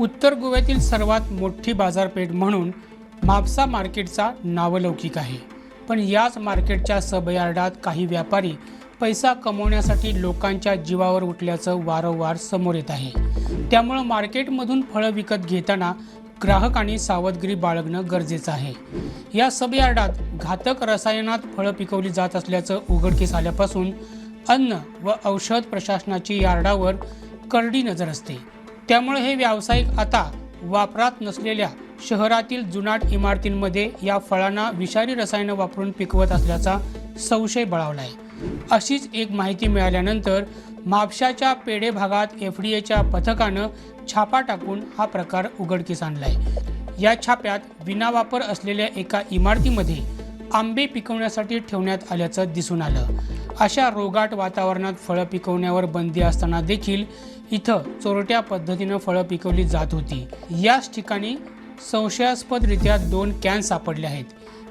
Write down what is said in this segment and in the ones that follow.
उत्तर गोव्यातील सर्वात मोठी बाजारपेठ म्हणून म्हापसा मार्केटचा नावलौकिक आहे. पण याच मार्केटच्या सबयार्डात काही व्यापारी पैसा कमवण्यासाठी लोकांच्या जीवावर उठल्याचं वारंवार समोर येत आहे. त्यामुळं मार्केटमधून फळं विकत घेताना ग्राहकांनी सावधगिरी बाळगणं गरजेचं आहे. या सबयार्डात घातक रसायनात फळं पिकवली जात असल्याचं उघडकीस आल्यापासून अन्न व औषध प्रशासनाची यार्डावर करडी नजर असते. त्यामुळे हे व्यावसायिक आता वापरात नसलेल्या शहरातील जुनाट इमारतींमध्ये या फळांना विषारी रसायनं वापरून पिकवत असल्याचा संशय बळावला आहे अशीच एक माहिती मिळाल्यानंतर म्हापशाच्या पेढे भागात एफ डी एच्या पथकानं छापा टाकून हा प्रकार उघडकीस आणलाय. या छाप्यात विनावापर असलेल्या एका इमारतीमध्ये आंबे पिकवण्यासाठी ठेवण्यात आल्याचं दिसून आलं. अशा रोगाट वातावरणात फळं पिकवण्यावर बंदी असताना देखील इथं चोरट्या पद्धतीनं फळं पिकवली जात होती. याच ठिकाणी संशयास्पदरित्या दोन कॅन सापडले आहेत.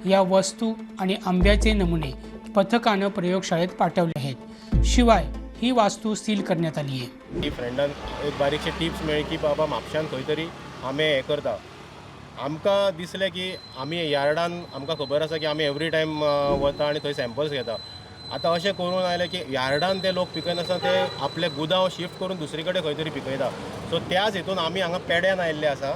या वस्तू आणि आंब्याचे नमुने पथकानं प्रयोगशाळेत पाठवले आहेत. शिवाय ही वास्तू सील करण्यात आली आहे. फ्रेंडान एक बारीकशे टिप्स मेळ्ळी की बाबा म्हापशान खंय तरी आमे हें करता. आमकां दिसलें की आमी यार्डान आमकां खबर आसा की आमी एवरी टायम वता आनी थंय सॅम्पल्स घेता. आतां अशें करून आयलें की यार्डान ते लोक पिकयनासतना ते आपले गुदांव शिफ्ट करून दुसरे कडेन खंय तरी पिकयता सो त्याच हेतून आमी हांगा पेड्यान आयिल्ले आसा.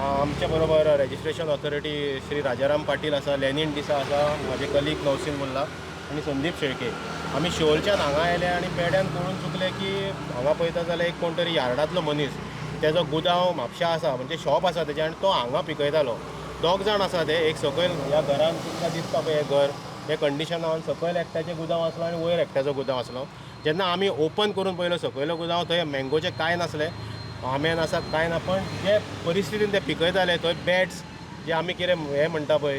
आमच्या बरोबर रेजिस्ट्रेशन ऑथॉरिटी श्री राजाराम पाटील आसा लेनिन डिसा आसा म्हाजे कलीग नौसिन मुल्ला आनी संदीप शेळके. आमी शिवोलच्यान हांगा आयले आनी पेड्यान करून चुकले की हांगा पळयता जाल्यार एक कोण तरी यार्डांतलो मनीस तेजो गुदांव म्हापशा आसा म्हणजे शॉप आसा तेजें आनी तो हांगा पिकयतालो. दोग जाण आसा ते एक सकयल ह्या घरान तुमकां दिसता पळय हें घर हे कंडिशनान सकयल एकट्याचें गुदांव आसलो आनी वयर एकट्याचो गुदांव आसलो जेन्ना आमी ओपन करून पळयलो सकयलो गुदांव थंय मँगोचें कांय नासलें आंब्यान आसा कांय ना पण जे परिस्थितीन ते पिकयताले थंय बॅट्स जे आमी कितें हें म्हणटा पळय.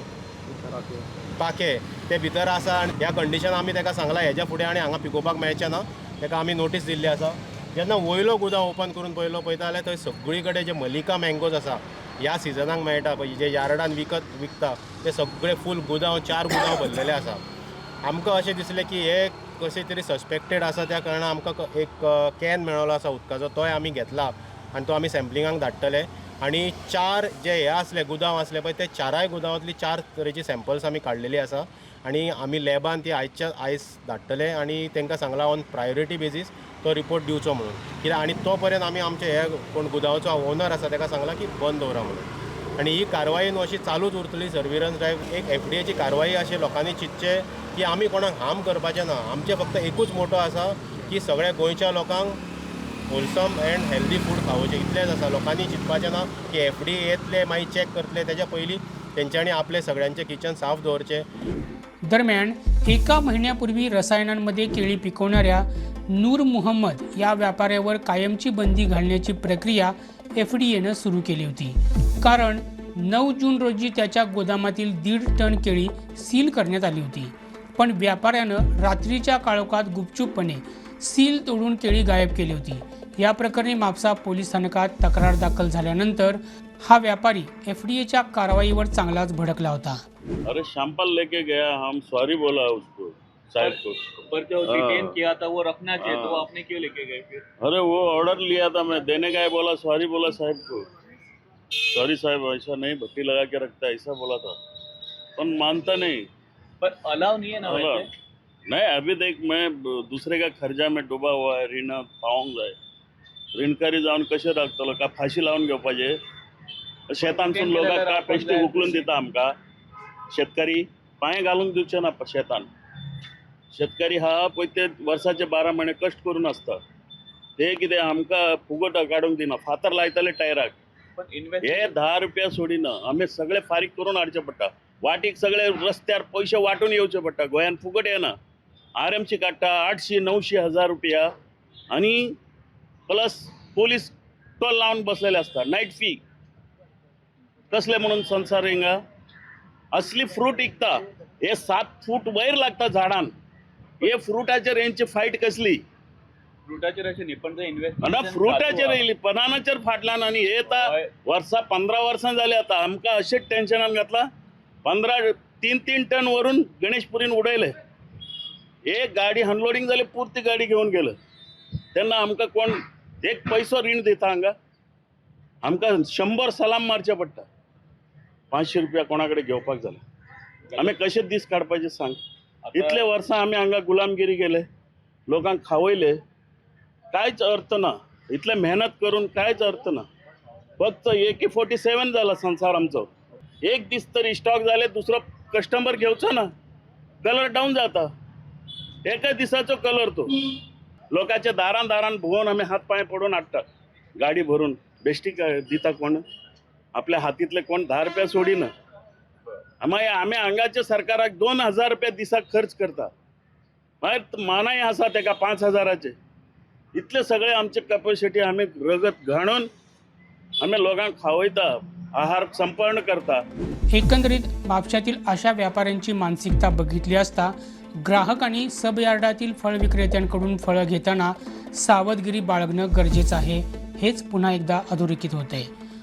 पाके. ते भितर आसा आनी ह्या कंडिशन आमी ताका सांगलां हेज्या फुडें आनी हांगा पिकोवपाक मेळचें ना ताका आमी नोटीस दिल्ली आसा जेन्ना वयलो गुदांव ओपन करून पयलो पळयता जाल्यार थंय सगळी कडेन जे मलिका मँगोज आसा ह्या सिजनाक मेळटा पळय जे यार्डान विकत विकता ते सगळे फूल गुदांव चार गुदांव भरलेले आसा. आमकां अशें दिसलें की हे कशें तरी सस्पेक्टेड आसा त्या कारणान आमकां एक कॅन मेळ्ळो आसा उदकाचो तोय आमी घेतला. आनी तो आमी सॅम्पलिंगाक धाडटले. आनी चार जे हे आसले गुदांव आसले पळय ते चाराय गुदांवांतली चार तरेची सॅम्पल्स आमी काडलेली आसा. आनी आमी लॅबान ती आयच्या आयज धाडटले आनी तांकां सांगलां ऑन प्रायोरिटी बेजीस तो रिपोर्ट दिवचो म्हणून. कित्याक आनी तो पर्यंत आमी आमचे हे कोण गुदावचो ओनर आसा ताका सांगलां की बंद दवरा म्हणून. आनी ही कारवाई न्हू अशी चालूच उरतली. सर्विलन्स ड्रायव्ह एक एफ डी एची कारवाई अशें लोकांनी चिंतचे की आमी कोणाक हार्म करपाचें ना. आमचे फक्त एकूच मोटो आसा की सगळ्या गोंयच्या लोकांक होलसम अँड हेल्दी फूड खावचें. इतलेंच आसा. लोकांनी चिंतपाचें ना की एफ डी येतले मागीर चॅक करतले. तेज्या पयलीं तेंच्यांनी आपले सगळ्यांचें किचन साफ दवरचें. दरम्यान एका महिन्यापूर्वी रसायनांमध्ये केळी पिकवणाऱ्या नूर मुहम्मद या व्यापाऱ्यावर कायमची बंदी घालण्याची प्रक्रिया एफ डी एनं सुरू केली होती. कारण नऊ जून रोजी त्याच्या गोदामातील दीड टन केळी सील करण्यात आली होती. पण व्यापाऱ्यानं रात्रीच्या काळोखात गुपचूपपणे सील तोडून केळी गायब केली होती. या प्रकरणी म्हापसा पोलीस स्थानकात तक्रार दाखल झाल्यानंतर हा व्यापारी एफ डी एच्या कारवाईवर चांगलाच भडकला होता. अरे शैंपल लेके गया हम सॉरी बोला उसको साहब को पर जो हाँ। डिटेन किया था वो रखना चाहिए हाँ। तो आपने क्यों लेके गए फिर? अरे वो ऑर्डर लिया था मैं देने का है बोला सॉरी बोला साहब को। सॉरी साहब ऐसा नहीं भट्टी लगा के रखता है, ऐसा बोला था। पर मानता नहीं। पर अलाउ नहीं है ना वैसे? नहीं अभी देख मैं दूसरे का खर्चा में डुबा हुआ आहे ऋण पाहून जाय ऋणकारी जाऊन कसे राखतलो का फाशी लावून घेवपाचे शेतांसून लोकांक काय पेश्ट उकलून. दिता आमकां शेतकरी पांय घालूंक दिवचे ना शेतान. शेतकरी हा पळय ते वर्साचे बारा म्हयने कश्ट करून आसता ते कितें आमकां फुगट काडूंक दिना फातर लायताले टायराक. हे धा रुपया सोडिना आमी सगळे फारीक करून हाडचे पडटा वाटीक सगळे रस्त्यार पयशे वाटून येवचे पडटा गोंयान फुकट येना. आर एम सी काडटा आठशी णवशी हजार रुपया. आनी प्लस पोलीस टोल लावन बसलेले आसता नायट फी. कसले म्हणून संसार हिंगा असली फ्रूट विकता हे सात फूट वयर लागता झाडान. हे फ्रुटाचेर हेंची फायट कसली? फ्रुटाचेर अशें न्ही पण इन्व्हेस्ट ना फ्रुटाचेर येयली बनानाचेर फाटल्यान आनी हे आता. वर्सां पंदरा वर्सां जाली आतां. आमकां अशेंच टेन्शनान घातला. पंदरा तीन तीन टन व्हरून गणेशपुरीन उडयले. एक गाडी अनलोडिंग जाली पुरती गाडी घेवन गेलं. तेन्ना आमकां कोण एक पयसो रीण दिता हांगा. आमकां शंबर सलाम मारचे पडटा पांचशे रुपया कोणाकडे घेवपाक जाल्यार आमी कशे दीस काडपाचे सांग? इतले वर्सां आमी हांगा गुलामगिरी केले. लोकांक खावयले. कांयच अर्थ ना. इतले मेहनत करून कांयच अर्थ ना. फक्त एके फोर्टी सेवन जाला संसार आमचो. एक दीस तरी स्टॉक जाले दुसरो कस्टमर घेवचो ना. कलर डावन जाता. एका दिसाचो कलर तो. लोकांच्या दारान दारान भोवून आमी हात पांय पडून हाडटा. गाडी भरून. बेश्टी दिता कोण? आपल्या हातींतले कोण धा रुपया सोडिना आम्ही आमी हांगाच्या सरकाराक दोन हजार रुपया दिसाक खर्च करता मागीर मानाय आसा तेका पांच हजाराचे. इतले सगळे आमचे कॅपॅसिटी आमी रगत घाणून आमी लोकांक खावयता आहार संपन्न करता. एकंदरीत म्हापशातील अशा व्यापाऱ्यांची मानसिकता बघितली असता ग्राहक आणि सब यार्डातील फळ विक्रेत्यांकडून फळं घेताना सावधगिरी बाळगणं गरजेचं आहे हेच पुन्हा एकदा अधोरेखित होत आहे